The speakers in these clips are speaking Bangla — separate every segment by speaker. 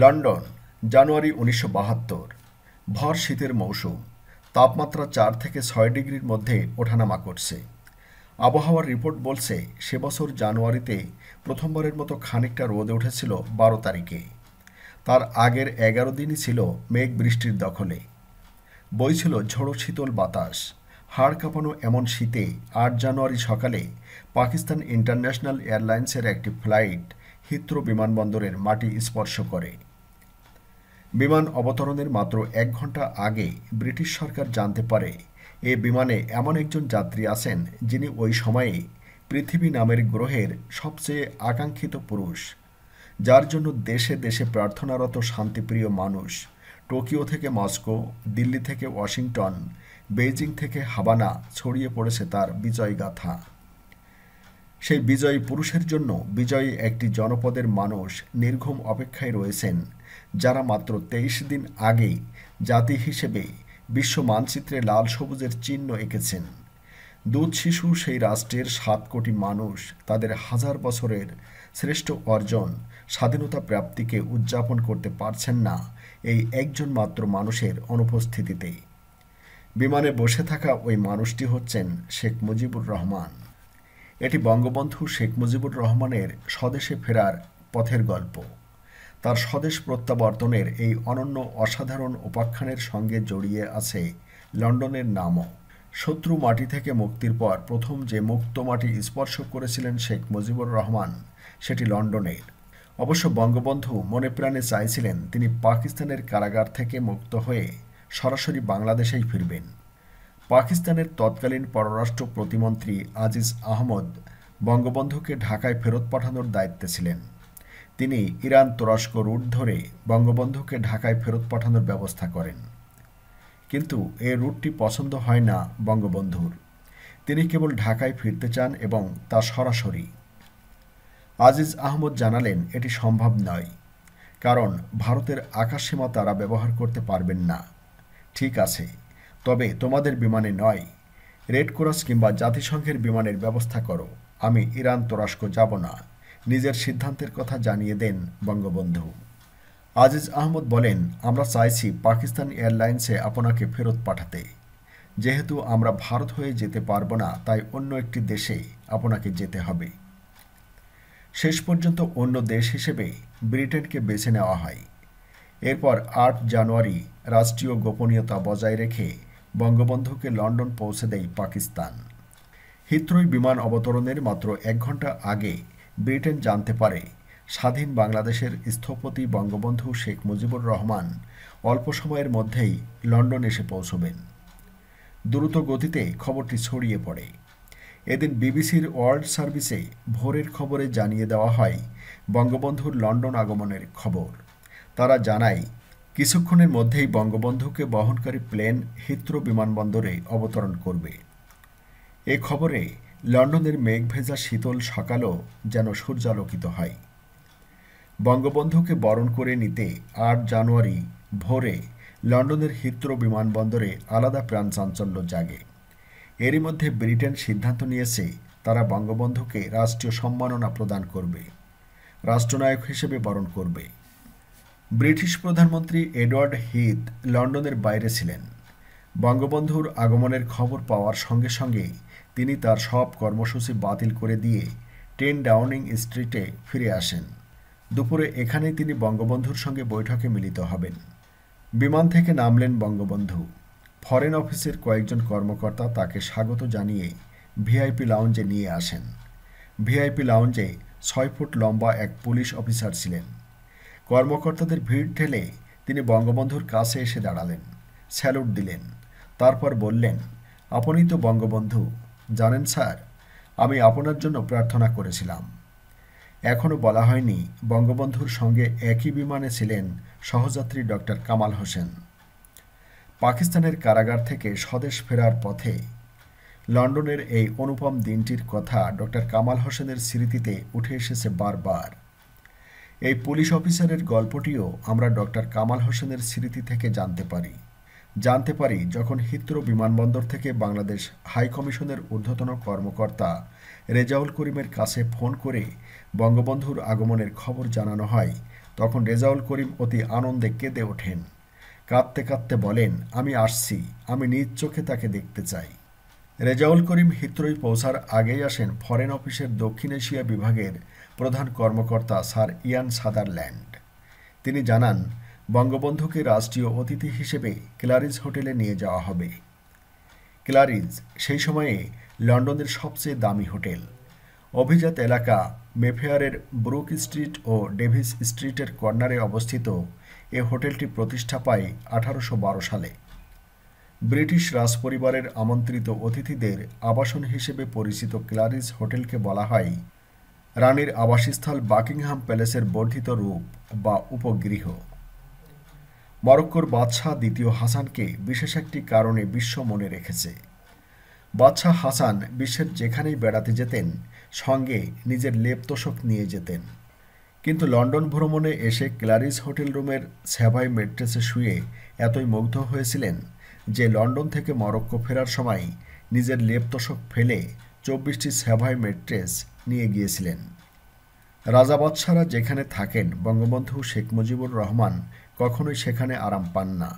Speaker 1: লন্ডন, জানুয়ারি উনিশশো বাহাত্তর। ভর শীতের মৌসুম, তাপমাত্রা চার থেকে ছয় ডিগ্রির মধ্যে ওঠানামা করছে। আবহাওয়ার রিপোর্ট বলছে, সে বছর জানুয়ারিতে প্রথমবারের মতো খানিকটা রোদে উঠেছিল বারো তারিখে। তার আগের এগারো দিনই ছিল মেঘ বৃষ্টির দখলে। বইছিল ঝোড়ো শীতল বাতাস। হাড় কাঁপানো এমন শীতে আট জানুয়ারি সকালে পাকিস্তান ইন্টারন্যাশনাল এয়ারলাইন্সের একটি ফ্লাইট হিথ্রো বিমানবন্দরের মাটি স্পর্শ করে। বিমান অবতরণের মাত্র এক ঘণ্টা আগে ব্রিটিশ সরকার জানতে পারে, এ বিমানে এমন একজন যাত্রী আছেন যিনি ওই সময়ে পৃথিবী নামের গ্রহের সবচেয়ে আকাঙ্ক্ষিত পুরুষ, যার জন্য দেশে দেশে প্রার্থনারত শান্তিপ্রিয় মানুষ, টোকিও থেকে মস্কো, দিল্লি থেকে ওয়াশিংটন, বেইজিং থেকে হাবানা ছড়িয়ে পড়েছে তার বিজয়গাথা সেই বিজয়ী পুরুষের জন্য বিজয়ী একটি জনপদের মানুষ নির্ঘুম অপেক্ষায় রয়েছেন। যারা মাত্র তেইশ দিন আগেই জাতি হিসেবে বিশ্ব মানচিত্রে লাল সবুজের চিহ্ন এঁকেছেন। দুধ শিশু সেই রাষ্ট্রের সাত কোটি মানুষ, তাদের হাজার বছরের শ্রেষ্ঠ অর্জন, স্বাধীনতা প্রাপ্তিকে উদযাপন করতে পারছেন না এই একজন মাত্র মানুষের অনুপস্থিতিতে। বিমানে বসে থাকা ওই মানুষটি হচ্ছেন শেখ মুজিবুর রহমান। এটি বঙ্গবন্ধু শেখ মুজিবুর রহমানের স্বদেশে ফেরার পথের গল্প। তার স্বদেশ প্রত্যাবর্তনের এই অনন্য অসাধারণ উপাখ্যানের সঙ্গে জড়িয়ে আছে লন্ডনের নামও। শত্রু মাটি থেকে মুক্তির পর প্রথম যে মুক্ত মাটি স্পর্শ করেছিলেন শেখ মুজিবুর রহমান, সেটি লন্ডনের। অবশ্য বঙ্গবন্ধু মনে প্রাণে চাইছিলেন তিনি পাকিস্তানের কারাগার থেকে মুক্ত হয়ে সরাসরি বাংলাদেশেই ফিরবেন। পাকিস্তানের তৎকালীন পররাষ্ট্র প্রতিমন্ত্রী আজিজ আহমদ বঙ্গবন্ধুকে ঢাকায় ফেরত পাঠানোর দায়িত্বে ছিলেন। তিনি ইরান তুরস্ক রুট ধরে বঙ্গবন্ধুকে ঢাকায় ফেরত পাঠানোর ব্যবস্থা করেন। কিন্তু এ রুটটি পছন্দ হয় না বঙ্গবন্ধুর। তিনি কেবল ঢাকায় ফিরতে চান এবং তা সরাসরি। আজিজ আহমদ জানালেন, এটি সম্ভব নয়, কারণ ভারতের আকাশসীমা তারা ব্যবহার করতে পারবেন না। ঠিক আছে, তবে তোমাদের বিমানে নয়, রেড ক্রস কিংবা জাতিসংঘের বিমানের ব্যবস্থা করো, আমি ইরান তুরস্ক যাব না। নিজের সিদ্ধান্তের কথা জানিয়ে দেন বঙ্গবন্ধু। আজিজ আহমদ বলেন, আমরা চাইছি পাকিস্তান এয়ারলাইন্সে আপনাকে ফেরত পাঠাতে। যেহেতু আমরা ভারত হয়ে যেতে পারব না, তাই অন্য একটি দেশে আপনাকে যেতে হবে। শেষ পর্যন্ত অন্য দেশ হিসেবে ব্রিটেনকে বেছে নেওয়া হয়। এরপর আট জানুয়ারি রাষ্ট্রীয় গোপনীয়তা বজায় রেখে বঙ্গবন্ধুকে লন্ডন পৌঁছে দেয় পাকিস্তান। হিথ্রোই বিমান অবতরণের মাত্র এক ঘণ্টা আগে ব্রিটেন জানতে পারে। স্বাধীন বাংলাদেশের স্থপতি বঙ্গবন্ধু শেখ মুজিবুর রহমান অল্প সময়ের মধ্যেই লন্ডন এসে পৌঁছবেন। দ্রুত গতিতে খবরটি ছড়িয়ে পড়ে। এদিন বিবিসির ওয়ার্ল্ড সার্ভিসে ভোরের খবরে জানিয়ে দেওয়া হয়, বঙ্গবন্ধুর লন্ডন আগমনের খবর। তারা জানায়, কিছুক্ষণের মধ্যেই বঙ্গবন্ধুকে বহনকারী প্লেন হিথ্রো বিমানবন্দরে অবতরণ করবে। এ খবরে লন্ডনের মেঘভেজা শীতল সকালও যেন সূর্যালোকিত হয়। বঙ্গবন্ধুকে বরণ করে নিতে আট জানুয়ারি ভোরে লন্ডনের হিথ্রো বিমানবন্দরে আলাদা প্রাণ চাঞ্চল্য জাগে। এরই মধ্যে ব্রিটেন সিদ্ধান্ত নিয়েছে তারা বঙ্গবন্ধুকে রাষ্ট্রীয় সম্মাননা প্রদান করবে, রাষ্ট্রনায়ক হিসেবে বরণ করবে। ব্রিটিশ প্রধানমন্ত্রী এডওয়ার্ড হিথ লন্ডনের বাইরে ছিলেন। বঙ্গবন্ধুর আগমনের খবর পাওয়ার সঙ্গে সঙ্গে তিনি তার সব কর্মসূচি বাতিল করে দিয়ে টেন ডাউনিং স্ট্রিটে ফিরে আসেন। দুপুরে এখানেই তিনি বঙ্গবন্ধুর সঙ্গে বৈঠকে মিলিত হবেন। বিমান থেকে নামলেন বঙ্গবন্ধু। ফরেন অফিসের কয়েকজন কর্মকর্তা তাকে স্বাগত জানিয়ে ভিআইপি লাউঞ্জে নিয়ে আসেন। ভিআইপি লাউঞ্জে ছয় ফুট লম্বা এক পুলিশ অফিসার ছিলেন। কর্মকর্তাদের ভিড় ঠেলে তিনি বঙ্গবন্ধুর কাছে এসে দাঁড়ালেন। স্যালুট দিলেন। তারপর বললেন, আপনি তো বঙ্গবন্ধু জানেন স্যার, আমি আপনার জন্য প্রার্থনা করেছিলাম। এখনও বলা হয়নি, বঙ্গবন্ধুর সঙ্গে একই বিমানে ছিলেন সহযাত্রী ডক্টর কামাল হোসেন। পাকিস্তানের কারাগার থেকে স্বদেশ ফেরার পথে লন্ডনের এই অনুপম দিনটির কথা ডক্টর কামাল হোসেনের স্মৃতিতে উঠে এসেছে বারবার। এই পুলিশ অফিসারের গল্পটিও আমরা ডক্টর কামাল হোসেনের স্মৃতি থেকে জানতে পারি। জানতে পারি যখন হিথ্রো বিমানবন্দর থেকে বাংলাদেশ হাই কমিশনের ঊর্ধ্বতন কর্মকর্তা রেজাউল করিমের কাছে ফোন করে বঙ্গবন্ধুর আগমনের খবর জানানো হয়, তখন রেজাউল করিম অতি আনন্দে কেঁদে ওঠেন। কাঁদতে কাঁদতে বলেন, আমি আসছি, আমি নিজ চোখে তাকে দেখতে চাই। রেজাউল করিম হিত্রই পৌঁছার আগেই আসেন ফরেন অফিসের দক্ষিণ এশিয়া বিভাগের প্রধান কর্মকর্তা স্যার ইয়ান সাদারল্যান্ড। তিনি জানান বঙ্গবন্ধুকে রাষ্ট্রীয় অতিথি হিসেবে ক্লারিজ হোটেলে নিয়ে যাওয়া হবে। ক্লারিজ সেই সময়ে লন্ডনের সবচেয়ে দামি হোটেল। অভিজাত এলাকা মেফেয়ারের ব্রুক স্ট্রিট ও ডেভিস স্ট্রিটের কর্নারে অবস্থিত এ হোটেলটি প্রতিষ্ঠা পায় আঠারোশো বারো সালে। ব্রিটিশ রাজপরিবারের আমন্ত্রিত অতিথিদের আবাসন হিসেবে পরিচিত ক্লারিজ হোটেলকে বলা হয় রানীর আবাসস্থল বাকিংহাম প্যালেসের বর্ধিত রূপ বা উপগৃহ। মরক্কোর বাদশাহ দ্বিতীয় হাসানকে বিশেষ একটি কারণে বিশ্ব মনে রেখেছে। বাদশাহ হাসান বিশ্বের যেখানেই বেড়াতে যেতেন, সঙ্গে নিজের লেপ তোষক নিয়ে যেতেন। কিন্তু লন্ডন ভ্রমণে এসে ক্লারিস হোটেল রুমের সেভাই মেট্রেসে শুয়ে এতই মুগ্ধ হয়েছিলেন যে লন্ডন থেকে মরক্কো ফেরার সময় নিজের লেপ তোষক ফেলে চব্বিশটি সেভাই মেট্রেস নিয়ে গিয়েছিলেন। রাজা বাদশারা যেখানে থাকেন, বঙ্গবন্ধু শেখ মুজিবুর রহমান কখনোই সেখানে আরাম পান না।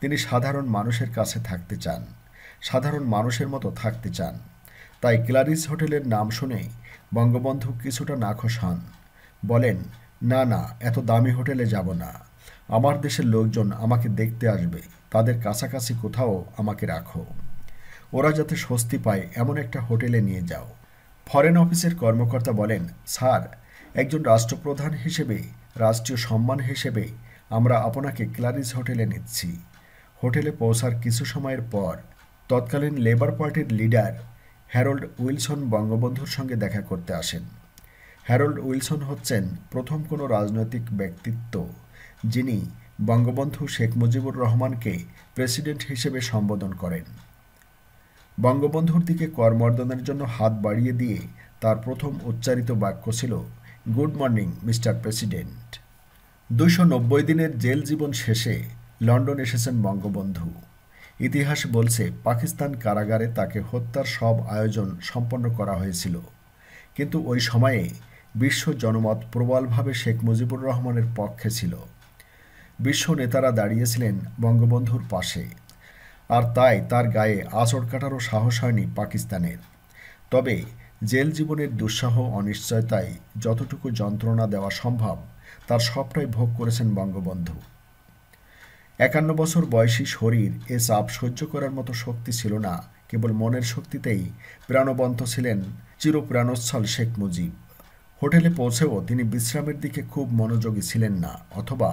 Speaker 1: তিনি সাধারণ মানুষের কাছে থাকতে চান, সাধারণ মানুষের মতো থাকতে চান। তাই ক্লারিস হোটেলের নাম শুনে বঙ্গবন্ধু কিছুটা নাখোশ হন। বলেন, না না, এত দামি হোটেলে যাব না। আমার দেশের লোকজন আমাকে দেখতে আসবে। তাদের কাছাকাছি কোথাও আমাকে রাখো। ওরা যাতে স্বস্তি পায়, এমন একটা হোটেলে নিয়ে যাও। ফরেন অফিসের কর্মকর্তা বলেন, স্যার, একজন রাষ্ট্রপ্রধান হিসেবে, রাষ্ট্রীয় সম্মান হিসেবে আমরা আপনাকে ক্লারিস হোটেলে নিচ্ছি। হোটেলে পৌঁছার কিছু সময়ের পর তৎকালীন লেবার পার্টির লিডার হ্যারোল্ড উইলসন বঙ্গবন্ধুর সঙ্গে দেখা করতে আসেন। হ্যারোল্ড উইলসন হচ্ছেন প্রথম কোনো রাজনৈতিক ব্যক্তিত্ব যিনি বঙ্গবন্ধু শেখ মুজিবুর রহমানকে প্রেসিডেন্ট হিসেবে সম্বোধন করেন। বঙ্গবন্ধুর দিকে করমর্দনের জন্য হাত বাড়িয়ে দিয়ে তার প্রথম উচ্চারিত বাক্য ছিল, গুড মর্নিং, মিস্টার প্রেসিডেন্ট। দুশো নব্বই দিনের জেল জীবন শেষে লন্ডন এসেছেন বঙ্গবন্ধু। ইতিহাস বলছে, পাকিস্তান কারাগারে তাকে হত্যার সব আয়োজন সম্পন্ন করা হয়েছিল। কিন্তু ওই সময়ে বিশ্ব জনমত প্রবলভাবে শেখ মুজিবুর রহমানের পক্ষে ছিল। বিশ্ব নেতারা দাঁড়িয়েছিলেন বঙ্গবন্ধুর পাশে। আর তাই তার গায়ে আচড় কাটারও সাহস হয়নি পাকিস্তানের। তবে জেল জীবনের দুঃসাহ অনিশ্চয়তায় যতটুকু যন্ত্রণা দেওয়া সম্ভব তার সবটাই ভোগ করেছেন বঙ্গবন্ধু। একান্ন বছর বয়সী শরীর এ চাপ সহ্য করার মতো শক্তি ছিল না, কেবল মনের শক্তিতেই প্রাণবন্ত ছিলেন চিরপ্রাণোচ্ছল শেখ মুজিব। হোটেলে পৌঁছেও তিনি বিশ্রামের দিকে খুব মনোযোগী ছিলেন না, অথবা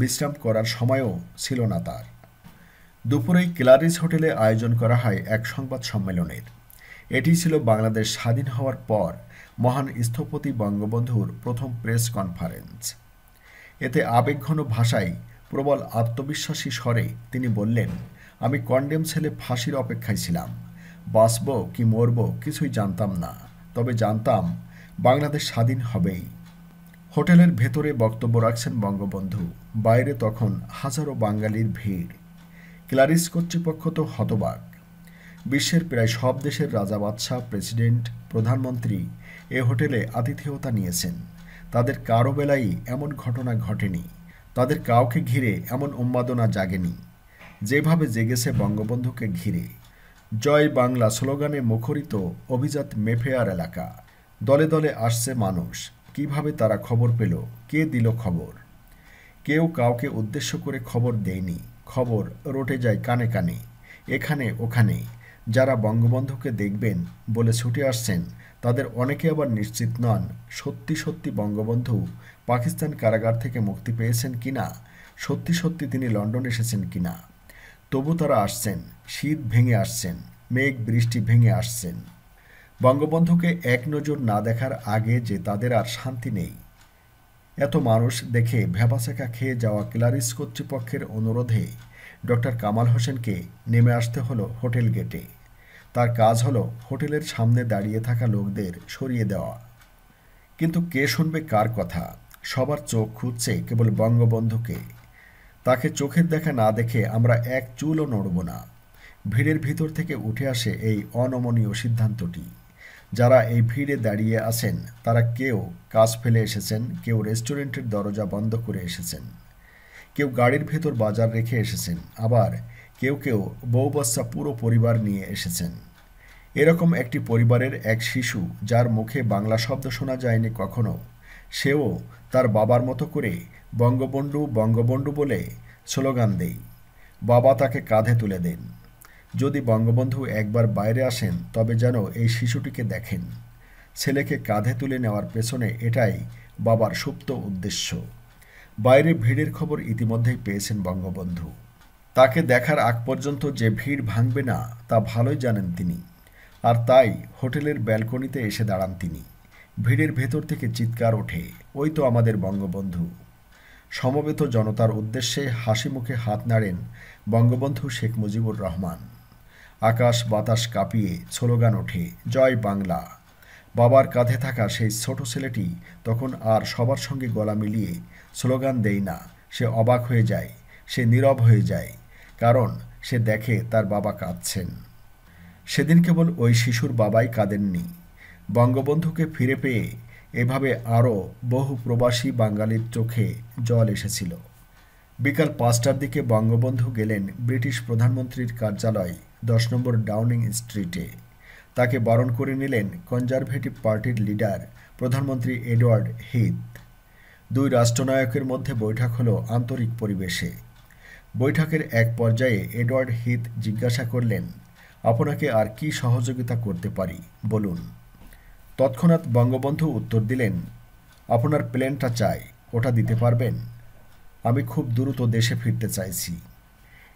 Speaker 1: বিশ্রাম করার সময়ও ছিল না তার। দুপুরেই ক্লারিস হোটেলে আয়োজন করা হয় এক সংবাদ সম্মেলনের। এটি ছিল বাংলাদেশ স্বাধীন হওয়ার পর মহান স্থপতি বঙ্গবন্ধুর প্রথম প্রেস কনফারেন্স। এতে আবেগঘন ভাষায় প্রবল আত্মবিশ্বাসী স্বরে তিনি বললেন, আমি কন্ডেম ছেলে ফাঁসির অপেক্ষায় ছিলাম। বাঁচব কি মরব কিছুই জানতাম না। তবে জানতাম বাংলাদেশ স্বাধীন হবেই। হোটেলের ভেতরে বক্তব্য রাখছেন বঙ্গবন্ধু। বাইরে তখন হাজারো বাঙালির ভিড়। ক্লারিস কর্তৃপক্ষ তো হতবাক। বিশ্বের প্রায় সব দেশের রাজা বাদশাহ, প্রেসিডেন্ট, প্রধানমন্ত্রী এ হোটেলে আতিথেয়তা নিয়েছেন। তাদের কারও বেলায় এমন ঘটনা ঘটেনি। তাদের কাউকে ঘিরে এমন উন্মাদনা জাগেনি। যেভাবে জেগেছে বঙ্গবন্ধুকে ঘিরে। জয় বাংলা স্লোগানে মুখরিত অভিজাত মেফেয়ার এলাকা। দলে দলে আসছে মানুষ। কীভাবে তারা খবর পেল? কে দিল খবর? কেউ কাউকে উদ্দেশ্য করে খবর দেয়নি। খবর রটে যায় কানে কানে। এখানে ওখানে। যারা বঙ্গবন্ধুকে দেখবেন বলে ছুটে আসছেন, তাদের অনেকে আবার নিশ্চিত নন সত্যি সত্যি বঙ্গবন্ধু পাকিস্তান কারাগার থেকে মুক্তি পেয়েছেন কিনা, সত্যি সত্যি তিনি লন্ডন এসেছেন কিনা। তবু তারা আসছেন, শীত ভেঙে আসছেন, মেঘ বৃষ্টি ভেঙে আসছেন। বঙ্গবন্ধুকে এক নজর না দেখার আগে যে তাদের আর শান্তি নেই। এত মানুষ দেখে ভ্যাবাসেকা খেয়ে যাওয়া ক্লারিস কর্তৃপক্ষের অনুরোধে ডক্টর কামাল হোসেনকে নেমে আসতে হলো হোটেল গেটে। তার কাজ হলো হোটেলের সামনে দাঁড়িয়ে থাকা লোকদের সরিয়ে দেওয়া। কিন্তু কে শুনবে কার কথা? সবার চোখ খুঁজছে কেবল বঙ্গবন্ধুকে। তাকে চোখের দেখা না দেখে আমরা এক চুলও নড়ব না। ভিড়ের ভিতর থেকে উঠে আসে এই অনমনীয় সিদ্ধান্তটি। যারা এই ভিড়ে দাঁড়িয়ে আছেন, তারা কেউ কাজ ফেলে এসেছেন, কেউ রেস্টুরেন্টের দরজা বন্ধ করে এসেছেন, কেউ গাড়ির ভেতর বাজার রেখে এসেছেন, আবার কেউ কেউ বউ বাচ্চা পুরো পরিবার নিয়ে এসেছেন। এরকম একটি পরিবারের এক শিশু যার মুখে বাংলা শব্দ শোনা যায়নি কখনো, সেও তার বাবার মতো করে বঙ্গবন্ধু বঙ্গবন্ধু বলে স্লোগান দেই, বাবা তাকে কাঁধে তুলে দেন। যদি বঙ্গবন্ধু একবার বাইরে আসেন, তবে যেন এই শিশুটিকে দেখেন। ছেলেকে কাঁধে তুলে নেওয়ার পেছনে এটাই বাবার সুপ্ত উদ্দেশ্য। বাইরে ভিড়ের খবর ইতিমধ্যেই পেয়েছেন বঙ্গবন্ধু। তাকে দেখার আগ পর্যন্ত যে ভিড় ভাঙবে না, তা ভালোই জানেন তিনি। আর তাই হোটেলের ব্যালকনিতে এসে দাঁড়ান তিনি। ভিড়ের ভেতর থেকে চিৎকার ওঠে, ওই তো আমাদের বঙ্গবন্ধু। সমবেত জনতার উদ্দেশ্যে হাসি মুখে হাত নাড়েন বঙ্গবন্ধু শেখ মুজিবুর রহমান। আকাশ বাতাস কাঁপিয়ে স্লোগান ওঠে, জয় বাংলা। বাবার কাঁধে থাকা সেই ছোট ছেলেটি তখন আর সবার সঙ্গে গলা মিলিয়ে স্লোগান দেয় না, সে অবাক হয়ে যায়, সে নীরব হয়ে যায়, কারণ সে দেখে তার বাবা কাঁদছেন। সেদিন কেবল ওই শিশুর বাবাই কাঁদেননি। বঙ্গবন্ধুকে ফিরে পেয়ে এভাবে আরও বহু প্রবাসী বাঙালির চোখে জল এসেছিল। বিকাল পাঁচটার দিকে বঙ্গবন্ধু গেলেন ব্রিটিশ প্রধানমন্ত্রীর কার্যালয় দশ নম্বর ডাউনিং স্ট্রিটে। তাকে বরণ করে নিলেন কনজারভেটিভ পার্টির লিডার প্রধানমন্ত্রী এডওয়ার্ড হিথ। দুই রাষ্ট্রনায়কের মধ্যে বৈঠক হলো আন্তরিক পরিবেশে। বৈঠকের এক পর্যায়ে এডওয়ার্ড হিথ জিজ্ঞাসা করলেন আপনাকে আর কি সহযোগিতা করতে পারি? বলুন। তৎক্ষণাৎ বঙ্গবন্ধু উত্তর দিলেন, আপনার প্লেনটা চাই, ওটা দিতে পারবেন? আমি খুব দ্রুত দেশে ফিরতে চাইছি।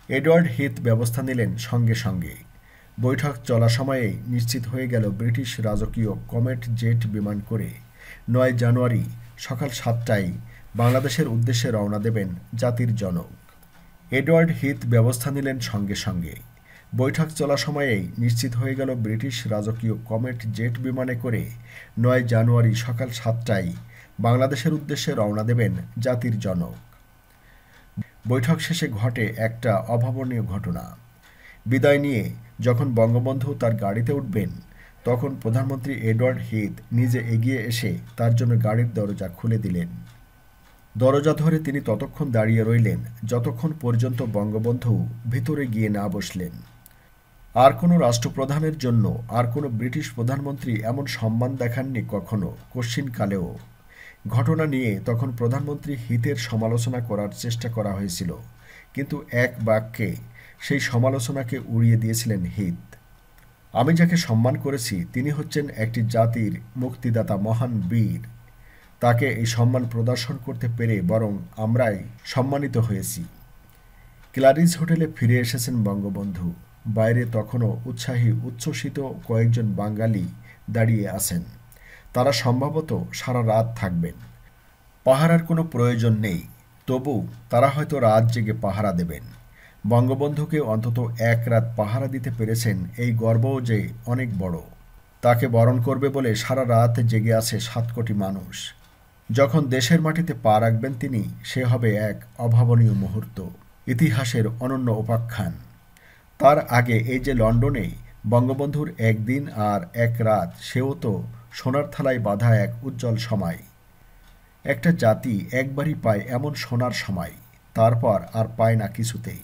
Speaker 1: এডওয়ার্ড হিথ ব্যবস্থা নিলেন সঙ্গে সঙ্গে। বৈঠক চলা সময়ে নিশ্চিত হয়ে গেল ব্রিটিশ রাজকীয় কমেট জেট বিমান করে নয় জানুয়ারি সকাল সাতটায় বাংলাদেশের উদ্দেশ্যে রওনা দেবেন জাতির জনক। এডওয়ার্ড হিথ ব্যবস্থা নিলেন সঙ্গে সঙ্গে। বৈঠক চলা সময়েই নিশ্চিত হয়ে গেল ব্রিটিশ রাজকীয় কমেট জেট বিমানে করে নয় জানুয়ারি সকাল সাতটায় বাংলাদেশের উদ্দেশ্যে রওনা দেবেন জাতির জনক। বৈঠক শেষে ঘটে একটা অভাবনীয় ঘটনা। বিদায় নিয়ে যখন বঙ্গবন্ধু তার গাড়িতে উঠবেন, তখন প্রধানমন্ত্রী এডওয়ার্ড হিথ নিজে এগিয়ে এসে তার জন্য গাড়ির দরজা খুলে দিলেন। দরজা ধরে তিনি ততক্ষণ দাঁড়িয়ে রইলেন, যতক্ষণ পর্যন্ত বঙ্গবন্ধু ভিতরে গিয়ে না বসলেন। আর কোনো রাষ্ট্রপ্রধানের জন্য আর কোনো ব্রিটিশ প্রধানমন্ত্রী এমন সম্মান দেখাননি কখনো কশ্চিনকালেও। ঘটনা নিয়ে তখন প্রধানমন্ত্রী হিতের সমালোচনা করার চেষ্টা করা হয়েছিল। কিন্তু এক বাক্যে সেই সমালোচনাকে উড়িয়ে দিয়েছিলেন হিত। আমি যাকে সম্মান করেছি, তিনি হচ্ছেন একটি জাতির মুক্তিদাতা মহান বীর। তাকে এই সম্মান প্রদর্শন করতে পেরে বরং আমরাই সম্মানিত হয়েছি। ক্লারিজ হোটেলে ফিরে এসেছেন বঙ্গবন্ধু। বাইরে তখনও উৎসাহী, উচ্ছ্বসিত কয়েকজন বাঙালি দাঁড়িয়ে আছেন। তারা সম্ভবত সারা রাত থাকবেন। পাহারার কোনো প্রয়োজন নেই। তবু তারা হয়তো রাত জেগে পাহারা দেবেন। বঙ্গবন্ধুকে অন্তত এক রাত পাহারা দিতে পেরেছেন এই গর্বও যে অনেক বড়। তাকে বরণ করবে বলে সারা রাত জেগে আছে সাত কোটি মানুষ। যখন দেশের মাটিতে পা রাখবেন তিনি, সে হবে এক অভাবনীয় মুহূর্ত। ইতিহাসের অনন্য উপাখ্যান। তার আগে এই যে লন্ডনে বঙ্গবন্ধুর একদিন আর এক রাত, সেও তো সোনার থালায় বাঁধা এক উজ্জ্বল সময়। একটা জাতি একবারই পায় এমন সোনার সময়, তারপর আর পায় না কিছুতেই।